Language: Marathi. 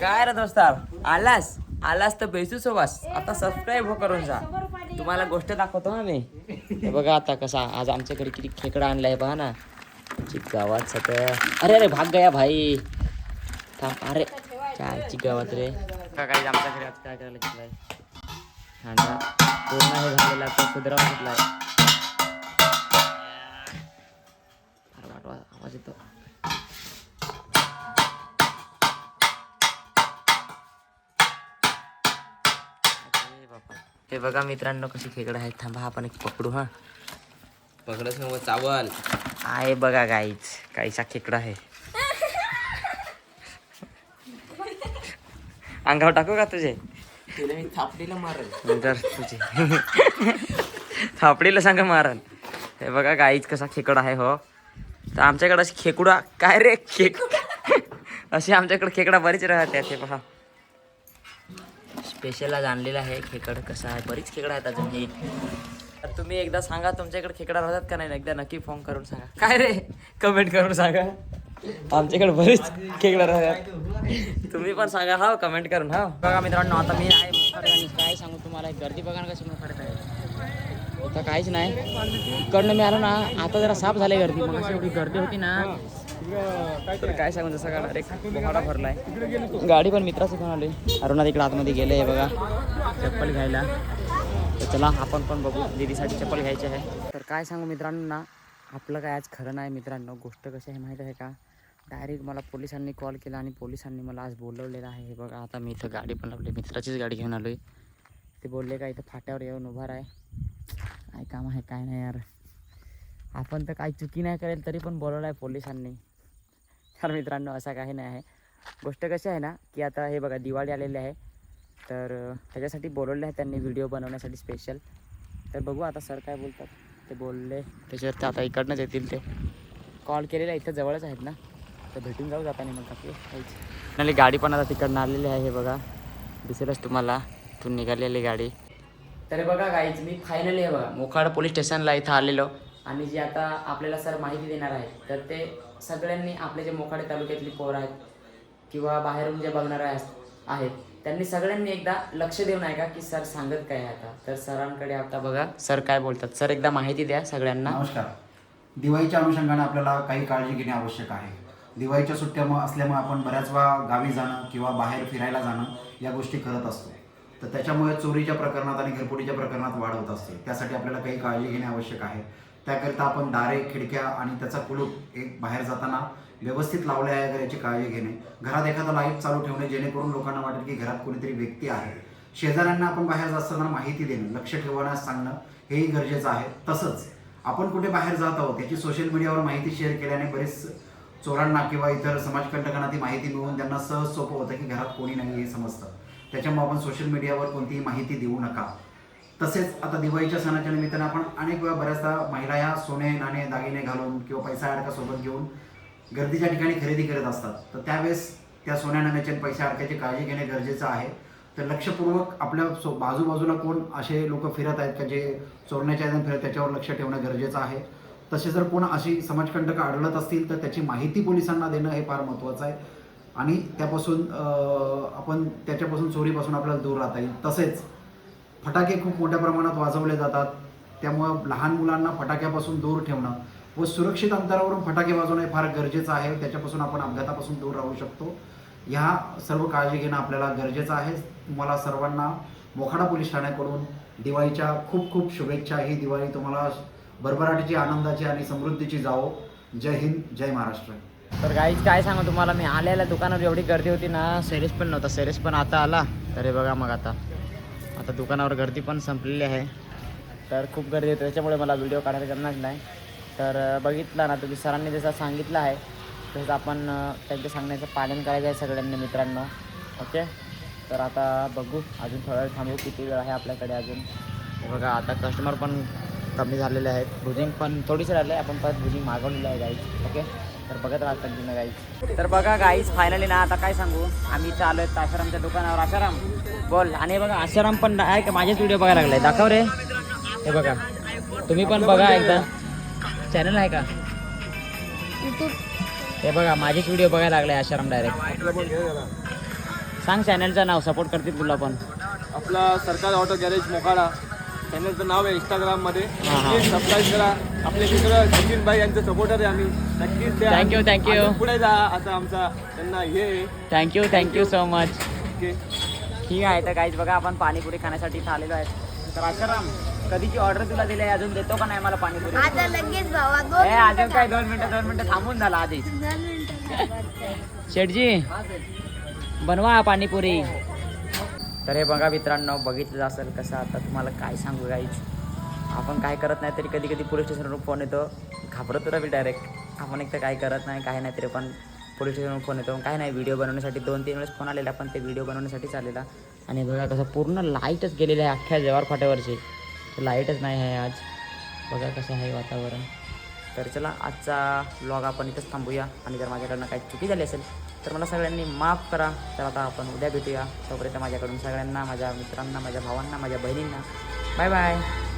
काय रे दोस्तार आलास? आलास तर बेसू सोबास आता सबस्क्राईब हो करून जा. तुम्हाला गोष्ट दाखवतो ना मी. बघा आता कसा आज आमच्याकडे किती खेकडा आणलाय पहा ना. आमची गावात सगळं. अरे अरे भाग गया भाई. थांब अरे काय गावात रे. का काही आमच्या घरी आज काय करायला घेतलाय? हांडा पूर्ण हे झालेला तो सुधरावा घेतलाय. आवाज येतो. हे बघा मित्रांनो कशी खेकडं आहेत. थांबा आपण एक पकडू हा. पकडच नव चावल. आहे बघा गाईच काहीसा खेकडा आहे. अंगावर टाकू का तुझे? तिला मी थापडीला मारल. तुझे. थापडीला सांगा मारन हे बघा गाईच कसा खेकडा आहे हो. तर आमच्याकडे अशी खेकडा काय रे खेक अशी आमच्याकडे खेकडा बरीच राहते ते पहा स्पेशल आज आणलेला आहे. खेकड कसा आहे? बरीच खेकडा आहेत अजून हे. तर तुम्ही एकदा सांगा तुमच्याकडे खेकडा राहतात का नाही? एकदा नक्की फोन करून सांगा. काय रे? कमेंट करून सांगा. आमच्याकडे बरीच खेकडा राहतात. तुम्ही पण सांगा. हा कमेंट करून हा बघा मित्रांनो आता मी आहे काय सांगू तुम्हाला? गर्दी बघा ना कशी मोखाड्यात आहे. आता काहीच नाही. इकडनं मी आलो ना आता जरा साफ झाले गर्दी. मग एवढी गर्दी होती ना तर काय सांगू जसं का डायरेक्ट मोहाडा भरलाय. गाडी पण मित्राचं घेऊन आलोय. अरुणा तिकडे आतमध्ये गेले आहे बघा. चप्पल घ्यायला. तर चला आपण पण बघू. दीदीसाठी चप्पल घ्यायची आहे. तर काय सांगू मित्रांनो ना आपलं काय आज खरं नाही मित्रांनो. गोष्ट कशी आहे माहीत आहे का? डायरेक्ट मला पोलिसांनी कॉल केला आणि पोलिसांनी मला आज बोलवलेलं आहे. हे बघा आता मी इथं गाडी पण लावली. मित्राचीच गाडी घेऊन आलोय. ते बोलले का इथं फाट्यावर येऊन उभा आहे काय काम आहे काय नाही यार. आपण तर काही चुकी नाही करेल तरी पण बोलवलं आहे पोलिसांनी. तर मित्रांनो असा काही नाही आहे. गोष्ट कशी आहे ना की आता हे बघा दिवाळी आलेली आहे. तर त्याच्यासाठी बोलवले आहे त्यांनी व्हिडिओ बनवण्यासाठी स्पेशल तर बघू आता सर काय बोलतात. ते बोलले त्याच्यावर ते आता इकडनंच येतील ते. कॉल केलेला इथं जवळच आहेत ना. तर भेटून जाऊ जाताना मग आपली. नाही गाडी पण आता तिकडनं आलेली आहे हे बघा. दिसेलच तुम्हाला. इथून निघालेली गाडी. तर बघा गाईच मी फायनली आहे बघा मोखाड पोलीस स्टेशनला इथं आलेलो. आणि जे आता आपल्याला सर माहिती देणार आहे तर ते सगळ्यांनी आपले जे मोखाडे तालुक्यातली पोरं आहेत किंवा बाहेरून जे बघणारे आहेत त्यांनी सगळ्यांनी एकदा लक्ष देऊन आहे का की सर सांगत काय आता. तर सरांकडे आता बघा सर काय बोलतात. सर एकदा माहिती द्या सगळ्यांना. नमस्कार. दिवाळीच्या अनुषंगाने आपल्याला काही काळजी घेणे आवश्यक आहे. दिवाळीच्या सुट्ट्या मग असल्यामुळे आपण बऱ्याच वेळा गावी जाणं किंवा बाहेर फिरायला जाणं या गोष्टी करत असतो. तर त्याच्यामुळे चोरीच्या प्रकरणात आणि घरपोटीच्या प्रकरणात वाढ होत असते. त्यासाठी आपल्याला काही काळजी घेणे आवश्यक आहे. त्याकरिता आपण दारे खिडक्या आणि त्याचा कुलूप एक बाहेर जाताना व्यवस्थित लावले आहे का याची काळजी घेणे. घरात एखादा लाइट चालू ठेवणे जेणेकरून लोकांना वाटेल की घरात कोणीतरी व्यक्ती आहे. शेजाऱ्यांना आपण बाहेर जात असताना माहिती देणं लक्ष ठेवण्यास सांगणं हेही गरजेचं आहे. तसंच आपण कुठे बाहेर जात आहोत याची सोशल मीडियावर माहिती शेअर केल्याने बरेच चोरांना किंवा इतर समाजकंटकांना ती माहिती मिळवून त्यांना सहज सोपं होतं की घरात कोणी नाही हे समजतं. त्याच्यामुळे आपण सोशल मीडियावर कोणतीही माहिती देऊ नका. तसेच आता दिवाळीच्या सणाच्या निमित्तानं आपण अनेक वेळा बऱ्याचदा महिला या सोने नाणे दागिने घालून किंवा पैसा अडका सोबत घेऊन गर्दीच्या ठिकाणी खरेदी करत असतात. तर त्यावेळेस त्या सोन्या नाण्याच्या पैसा अडक्याची काळजी घेणे गरजेचं आहे. तर लक्षपूर्वक आपल्या सो बाजूबाजूला कोण असे लोक फिरत आहेत का जे चोरण्याच्या आहेत फिरत त्याच्यावर लक्ष ठेवणं गरजेचं आहे. तसे जर कोण अशी समाजकंटकं आढळत असतील तर त्याची माहिती पोलिसांना देणं हे फार महत्त्वाचं आहे. आणि त्यापासून आपण त्याच्यापासून चोरीपासून आपल्याला दूर राहता येईल. तसेच फटाके खूप मोठ्या प्रमाणात वाजवले जातात. त्यामुळं लहान मुलांना फटाक्यापासून दूर ठेवणं व सुरक्षित अंतरावरून फटाके वाजवणं हे फार गरजेचं आहे. त्याच्यापासून आपण अपघातापासून दूर राहू शकतो. ह्या सर्व काळजी घेणं आपल्याला गरजेचं आहे. तुम्हाला सर्वांना मोखाडा पोलीस ठाण्याकडून दिवाळीच्या खूप खूप शुभेच्छा. ही दिवाळी तुम्हाला भरभराटीची आनंदाची आणि समृद्धीची जावो. जय हिंद जय महाराष्ट्र. तर गाईज काय सांगू तुम्हाला? मी आलेल्या दुकानावर एवढी गर्दी होती ना सेरेस पण नव्हता. सेरेस पण आता आला. तर हे बघा मग आता. आता दुकानावर गर्दी पण संपलेली आहे. तर खूप गर्दी होती त्याच्यामुळे मला व्हिडिओ काढायला जमणार नाही. तर बघितला ना तुम्ही सरांनी जसं सांगितलं आहे तसंच आपण त्यांच्या सांगण्याचं पालन करायचं आहे सगळ्यांनी मित्रांनो. ओके तर आता बघू अजून थोडा वेळ थांबू किती वेळ आहे आपल्याकडे अजून. बघा आता कस्टमर पण कमी झालेले आहेत. भुजिंग पण थोडीशी राहिले आपण परत भुजिंग मागवलेलं आहे गाईज ओके तर बघत राहा कंटिन्यू गाईज तर बघा गाईज फायनली ना आता काय सांगू? आम्ही इथं आलो आहेत आशारामच्या दुकानावर. आशाराम बोल. आणि बघा आशाराम पण आहे का माझेच व्हिडिओ बघायला लागलाय. दाखव रे. हे बघा. तुम्ही पण बघा एकदा. चॅनल आहे का? हे बघा माझेच व्हिडिओ बघायला लागलाय आशाराम डायरेक्ट सांग चॅनलचं नाव सपोर्ट करतील तुला पण. आपला सरकार ऑटो गॅरेज मोकाडा. चॅनलचं नाव आहे इंस्टाग्राममध्ये. प्लीज सबस्क्राईब करा. आपले मित्र सचिन भाई यांचे सपोर्टर आहे आम्ही. नक्कीच you. अजून पुढे जा असं आमचा त्यांना हे आहे. Thank you thank you so much okay ठीक आहे तर काहीच बघा आपण पाणीपुरी खाण्यासाठी इथं आलेलो आहे. तर आशाराम कधीची ऑर्डर तुला दिली आहे? अजून देतो का नाही मला पाणीपुरी? आता लगेच भावा ए अजून काय दोन मिनिटं दोन मिनिटं थांबून झाला आधी. शेठजी बनवा पाणीपुरी. तर हे बघा मित्रांनो बघितलं असेल कसं आता तुम्हाला काय सांगू गाईच आपण काय करत नाही तरी कधी कधी पोलीस स्टेशनवरून फोन येतो. घाबरतो रवी डायरेक्ट आपण एक तर काय करत नाही काय नाही तरी पण पोलीस स्टेशनवरून फोन येतो. काय नाही व्हिडिओ बनवण्यासाठी दोन तीन वेळेस फोन आलेला पण ते व्हिडिओ बनवण्यासाठीच आलेला आणि बघा कसं पूर्ण लाईटच गेलेलं आहे अख्ख्या जवार फाट्यावरची लाईटच नाही आहे आज. बघा कसं आहे वातावरण. तर चला आजचा ब्लॉग आपण इथंच थांबूया. आणि जर माझ्याकडनं काही चुकी झाली असेल तर मला सगळ्यांनी माफ करा. तर आता आपण उद्या भेटूया. तोपर्यंत माझ्याकडून सगळ्यांना माझ्या मित्रांना माझ्या भावांना माझ्या बहिणींना. Bye bye